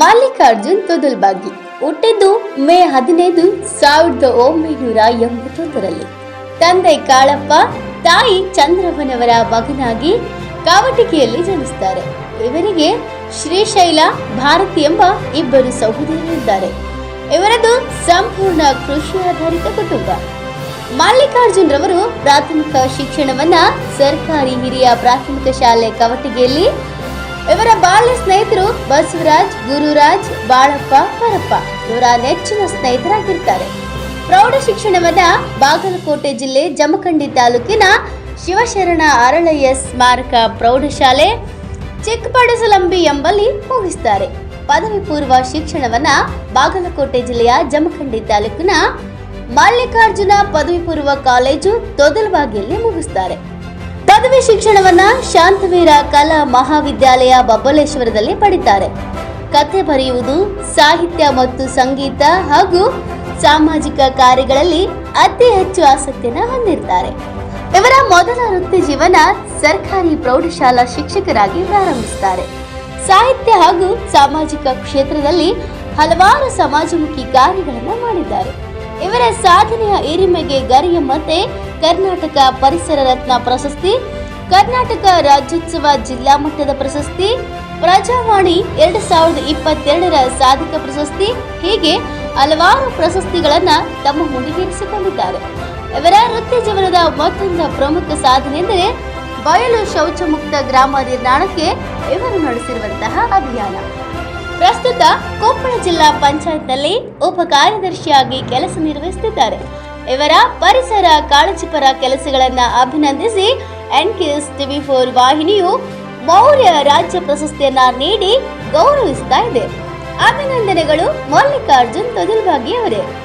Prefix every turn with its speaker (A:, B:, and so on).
A: ಮಲ್ಲಿಕಾರ್ಜುನ್ ತುದುಲ್ಬಾಗಿ ಹುಟ್ಟಿದ್ದು ಮೇ ಹದಿನೈದು ಸಾವಿರದ ಒಂಬೈನೂರ ಎಂಬತ್ತೊಂದರಲ್ಲಿ. ತಂದೆ ಕಾಳಪ್ಪ, ತಾಯಿ ಚಂದ್ರಪ್ಪನವರ ಮಗನಾಗಿ ಕಾವಟಿಕೆಯಲ್ಲಿ ಜನಿಸ್ತಾರೆ. ಇವರಿಗೆ ಶ್ರೀಶೈಲ ಭಾರತಿ ಎಂಬ ಇಬ್ಬರು ಸಹೋದರಿಯರಿದ್ದಾರೆ ಇವರದು ಸಂಪೂರ್ಣ ಕೃಷಿ ಆಧಾರಿತ ಕುಟುಂಬ. ಮಲ್ಲಿಕಾರ್ಜುನ್ ರವರು ಪ್ರಾಥಮಿಕ ಶಿಕ್ಷಣವನ್ನ ಸರ್ಕಾರಿ ಹಿರಿಯ ಪ್ರಾಥಮಿಕ ಶಾಲೆ ಕವಟಿಗೆಯಲ್ಲಿ, ಇವರ ಬಾಲ್ಯ ಸ್ನೇಹಿತರು ಬಸವರಾಜ್, ಗುರುರಾಜ್, ಬಾಳಪ್ಪ, ಪರಪ್ಪ ಇವರ ನೆಚ್ಚಿನ ಸ್ನೇಹಿತರಾಗಿರ್ತಾರೆ. ಪ್ರೌಢ ಶಿಕ್ಷಣವನ್ನ ಬಾಗಲಕೋಟೆ ಜಿಲ್ಲೆ ಜಮಖಂಡಿ ತಾಲೂಕಿನ ಶಿವಶರಣ ಅರಳಯ್ಯ ಸ್ಮಾರಕ ಪ್ರೌಢಶಾಲೆ ಚಿಕ್ಕಪಡಸಲಂಬಿ ಎಂಬಲ್ಲಿ ಮುಗಿಸ್ತಾರೆ. ಪದವಿ ಪೂರ್ವ ಶಿಕ್ಷಣವನ್ನ ಬಾಗಲಕೋಟೆ ಜಿಲ್ಲೆಯ ಜಮಖಂಡಿ ತಾಲೂಕಿನ ಮಲ್ಲಿಕಾರ್ಜುನ ಪದವಿ ಪೂರ್ವ ಕಾಲೇಜು ತೊದಲಬಾಗಿಯಲ್ಲಿ ಮುಗಿಸ್ತಾರೆ. ಪದವಿ ಶಿಕ್ಷಣವನ್ನ ಶಾಂತವೀರ ಕಲಾ ಮಹಾವಿದ್ಯಾಲಯ ಬಬ್ಬಲೇಶ್ವರದಲ್ಲಿ ಪಡಿತಾರೆ. ಕಥೆ ಬರೆಯುವುದು, ಸಾಹಿತ್ಯ ಮತ್ತು ಸಂಗೀತ ಹಾಗೂ ಸಾಮಾಜಿಕ ಕಾರ್ಯಗಳಲ್ಲಿ ಅತಿ ಹೆಚ್ಚು ಆಸಕ್ತಿಯನ್ನು ಹೊಂದಿರ್ತಾರೆ. ಇವರ ಮೊದಲ ವೃತ್ತಿ ಜೀವನ ಸರ್ಕಾರಿ ಪ್ರೌಢಶಾಲಾ ಶಿಕ್ಷಕರಾಗಿ ಪ್ರಾರಂಭಿಸುತ್ತಾರೆ. ಸಾಹಿತ್ಯ ಹಾಗೂ ಸಾಮಾಜಿಕ ಕ್ಷೇತ್ರದಲ್ಲಿ ಹಲವಾರು ಸಮಾಜಮುಖಿ ಕಾರ್ಯಗಳನ್ನು ಮಾಡಿದ್ದಾರೆ. ಇವರ ಸಾಧನೆಯ ಹಿರಿಮೆಗೆ ಗರಿಯಮ್ಮತೆ ಕರ್ನಾಟಕ ಪರಿಸರ ರತ್ನ ಪ್ರಶಸ್ತಿ, ಕರ್ನಾಟಕ ರಾಜ್ಯೋತ್ಸವ ಜಿಲ್ಲಾ ಮಟ್ಟದ ಪ್ರಶಸ್ತಿ, ಪ್ರಜಾವಾಣಿ ಎರಡು ಸಾವಿರದ ಇಪ್ಪತ್ತೆರಡರ ಸಾಧಕ ಪ್ರಶಸ್ತಿ, ಹೀಗೆ ಹಲವಾರು ಪ್ರಶಸ್ತಿಗಳನ್ನು ತಮ್ಮ ಮುಡಿಗೇರಿಸಿಕೊಂಡಿದ್ದಾರೆ ಇವರ ವೃತ್ತಿ ಜೀವನದ ಮತ್ತೊಂದು ಪ್ರಮುಖ ಸಾಧನೆ ಎಂದರೆ ಬಯಲು ಶೌಚ ಮುಕ್ತ ಗ್ರಾಮ ನಿರ್ಮಾಣಕ್ಕೆ ಇವರು ನಡೆಸಿರುವಂತಹ ಅಭಿಯಾನ. ಪ್ರಸ್ತುತ ಕೊಪ್ಪಳ ಜಿಲ್ಲಾ ಪಂಚಾಯತ್ನಲ್ಲಿ ಉಪ ಕಾರ್ಯದರ್ಶಿಯಾಗಿ ಕೆಲಸ ನಿರ್ವಹಿಸುತ್ತಿದ್ದಾರೆ. ಇವರ ಪರಿಸರ ಕಾಳಜಿಪರ ಕೆಲಸಗಳನ್ನ ಅಭಿನಂದಿಸಿ ಎನ್ಕೆಎಸ್ ಟಿವಿ ಫೋರ್ ವಾಹಿನಿಯು ಮೌರ್ಯ ರಾಜ್ಯ ಪ್ರಶಸ್ತಿಯನ್ನ ನೀಡಿ ಗೌರವಿಸ್ತಾ ಇದೆ. ಅಭಿನಂದನೆಗಳು ಮಲ್ಲಿಕಾರ್ಜುನ್ ತೊದಲ್ಬಾಗಿ ಅವರೇ.